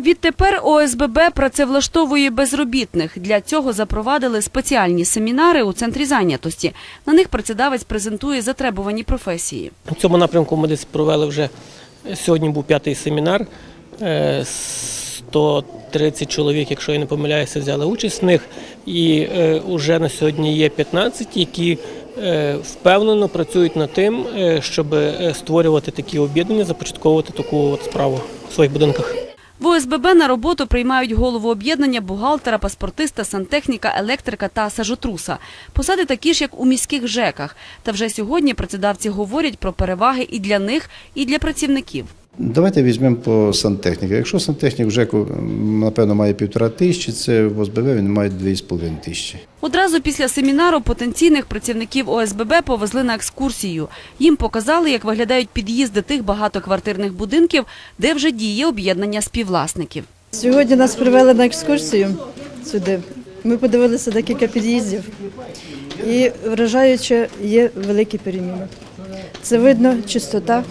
Відтепер ОСББ працевлаштовує безробітних. Для цього запровадили спеціальні семінари у центрі зайнятості. На них працедавець презентує затребувані професії. У цьому напрямку ми десь провели вже сьогодні був п'ятий семінар. Е, 130 чоловік, якщо я не помиляюся, взяли участь в них. І вже на сьогодні є 15, які е, впевнено працюють над тим, е, щоб е, створювати такі об'єднання, започатковувати таку от справу в своїх будинках. В ОСББ на роботу приймають голову об'єднання, бухгалтера, паспортиста, сантехніка, електрика та сажотруса. Посади такі ж, як у міських ЖЕКах. Та вже сьогодні працедавці говорять про переваги і для них, і для працівників. Давайте візьмемо по сантехніку. Якщо сантехнік в ЖЕКу, м, напевно, має півтора тисячі, це в ОСББ він має дві з половиною тисячі. Одразу після семінару потенційних працівників ОСББ повезли на екскурсію. Їм показали, як виглядають під'їзди тих багатоквартирних будинків, де вже діє об'єднання співвласників. Сьогодні нас привели на екскурсію сюди. Ми подивилися декілька під'їздів і вражаюче є великі переміни. Це видно, чистота,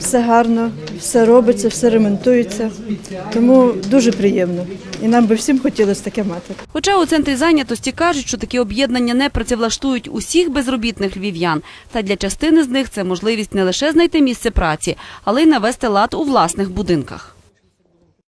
все гарно, все робиться, все ремонтується. Тому дуже приємно. І нам би всім хотілося таке мати. Хоча у центрі зайнятості кажуть, що такі об'єднання не працевлаштують усіх безробітних львів'ян. Та для частини з них це можливість не лише знайти місце праці, але й навести лад у власних будинках.